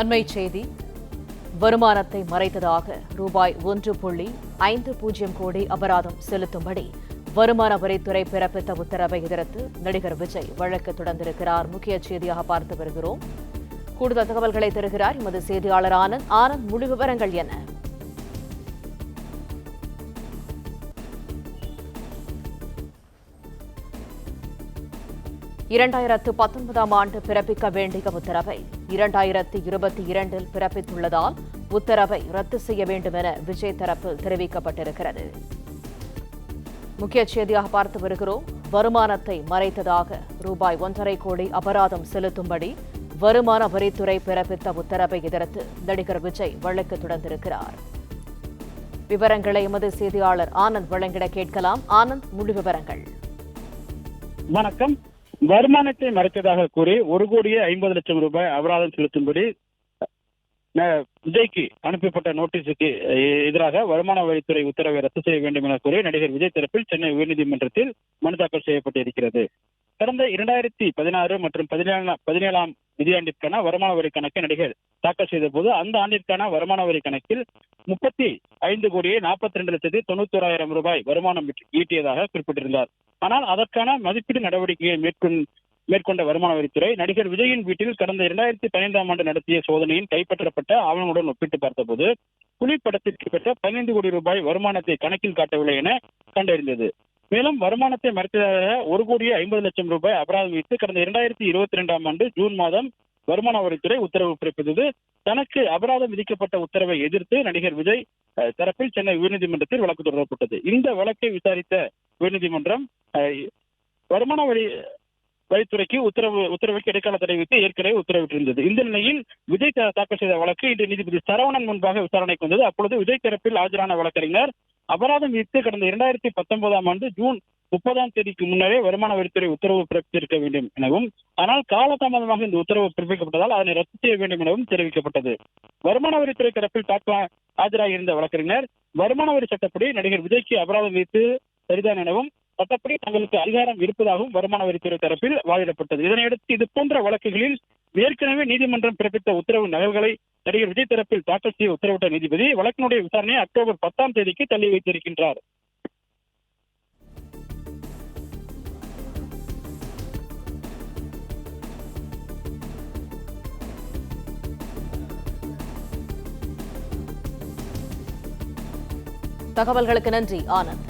அண்மை செய்தி. வருமானத்தை மறைத்ததாக ரூபாய் ஒன்று புள்ளி ஐந்து பூஜ்ஜியம் கோடி அபராதம் செலுத்தும்படி வருமான வரித்துறை பிறப்பித்த உத்தரவை எதிர்த்து நடிகர் விஜய் வழக்கு தொடர்ந்திருக்கிறார். முக்கிய செய்தியாக பார்த்து வருகிறோம். கூடுதல் தகவல்களை தருகிறார் எமது செய்தியாளர் ஆனந்த் ஆனந்த். முழு விவரங்கள் என்ன? இரண்டாயிரத்து பத்தொன்பதாம் ஆண்டு பிறப்பிக்க வேண்டிய உத்தரவை இரண்டாயிரத்து இருபத்தி இரண்டில் பிறப்பித்துள்ளதால் உத்தரவை ரத்து செய்ய வேண்டும் என விஜய் தரப்பில் தெரிவிக்கப்பட்டிருக்கிறது. முக்கிய செய்தியாக பார்த்து வருகிறோம். வருமானத்தை மறைத்ததாக ரூபாய் ஒன்றரை கோடி அபராதம் செலுத்தும்படி வருமான வரித்துறை பிறப்பித்த உத்தரவை எதிர்த்து நடிகர் விஜய் வழக்கு தொடர்ந்திருக்கிறார். விவரங்களை எமது செய்தியாளர் ஆனந்த் வழங்கிட கேட்கலாம். ஆனந்த் முழு விவரங்கள். வணக்கம். வருமானத்தை மறைத்ததாக கூறி ஒரு கோடியே ஐம்பது லட்சம் ரூபாய் அபராதம் செலுத்தும்படி விஜய்க்கு அனுப்பப்பட்ட நோட்டீஸுக்கு எதிராக வருமான வரித்துறை உத்தரவை ரத்து செய்ய வேண்டும் என கூறி நடிகர் விஜய் தரப்பில் சென்னை உயர்நீதிமன்றத்தில் மனு தாக்கல் செய்யப்பட்டிருக்கிறது. கடந்த இரண்டாயிரத்தி பதினாறு மற்றும் பதினேழாம் பதினேழாம் நிதியாண்டிற்கான வருமான வரி கணக்கை நடிகர் தாக்கல் செய்த போது அந்த ஆண்டிற்கான வருமான வரி கணக்கில் முப்பத்தி ஐந்து கோடியே நாற்பத்தி ரெண்டு லட்சத்தி தொண்ணூத்தோராயிரம் ரூபாய் வருமானம் ஈட்டியதாக குறிப்பிட்டிருந்தார். ஆனால் அதற்கான மதிப்பீடு நடவடிக்கையை மேற்கொண் மேற்கொண்ட வருமான வரித்துறை நடிகர் விஜயின் வீட்டில் கடந்த இரண்டாயிரத்தி பதினைந்தாம் ஆண்டு நடத்திய சோதனையின் கைப்பற்றப்பட்ட ஆவணங்களுடன் ஒப்பிட்டு பார்த்தபோது புலி படத்திற்கு பெற்ற பதினைந்து கோடி ரூபாய் வருமானத்தை கணக்கில் காட்டவில்லை என கண்டறிந்தது. மேலும் வருமானத்தை மறைத்ததாக ஒரு கோடியே ஐம்பது லட்சம் ரூபாய் அபராதம் விதித்து கடந்த இரண்டாயிரத்தி இருபத்தி ரெண்டாம் ஆண்டு ஜூன் மாதம் வருமான வரித்துறை உத்தரவு பிறப்பித்தது. தனக்கு அபராதம் விதிக்கப்பட்ட உத்தரவை எதிர்த்து நடிகர் விஜய் அஹ், தரப்பில் சென்னை உயர்நீதிமன்றத்தில் வழக்கு தொடரப்பட்டது. இந்த வழக்கை விசாரித்த உயர்நீதிமன்றம் வருமான வரி வரித்துறைக்கு உத்தரவு உத்தரவுக்கு இடைக்கால தடை விதித்து ஏற்கனவே உத்தரவிட்டிருந்தது. இந்த நிலையில் விஜய் தாக்கல் செய்த வழக்கு இன்று நீதிபதி சரவணன் முன்பாக விசாரணைக்கு வந்தது. அப்பொழுது விஜய் தரப்பில் ஆஜரான வழக்கறிஞர் அபராதம் விதித்து கடந்த இரண்டாயிரத்தி பத்தொன்பதாம் ஆண்டு ஜூன் முப்பதாம் தேதிக்கு முன்னரே வருமான வரித்துறை உத்தரவு பிறப்பித்திருக்க வேண்டும் எனவும் ஆனால் காலதாமதமாக இந்த உத்தரவு பிறப்பிக்கப்பட்டதால் அதனை ரத்து செய்ய வேண்டும் எனவும் தெரிவிக்கப்பட்டது. வருமான வரித்துறை தரப்பில் தாக்கல் ஆஜராகியிருந்த வழக்கறிஞர் வருமான வரி சட்டப்படி நடிகர் விஜய்க்கு அபராதம் விதித்து சரிதான் எனவும் சட்டப்படி தங்களுக்கு அதிகாரம் இருப்பதாகவும் வருமான வரித்துறை தரப்பில் வாதிடப்பட்டது. இதனையடுத்து இது போன்ற வழக்குகளில் ஏற்கனவே நீதிமன்றம் பிறப்பித்த உத்தரவு நகல்களை நடிகர் விஜய் தரப்பில் தாக்கல் செய்ய உத்தரவிட்ட நீதிபதி வழக்கினுடைய விசாரணையை அக்டோபர் பத்தாம் தேதிக்கு தள்ளி வைத்திருக்கின்றார். தகவல்களுக்கு நன்றி ஆனந்த்.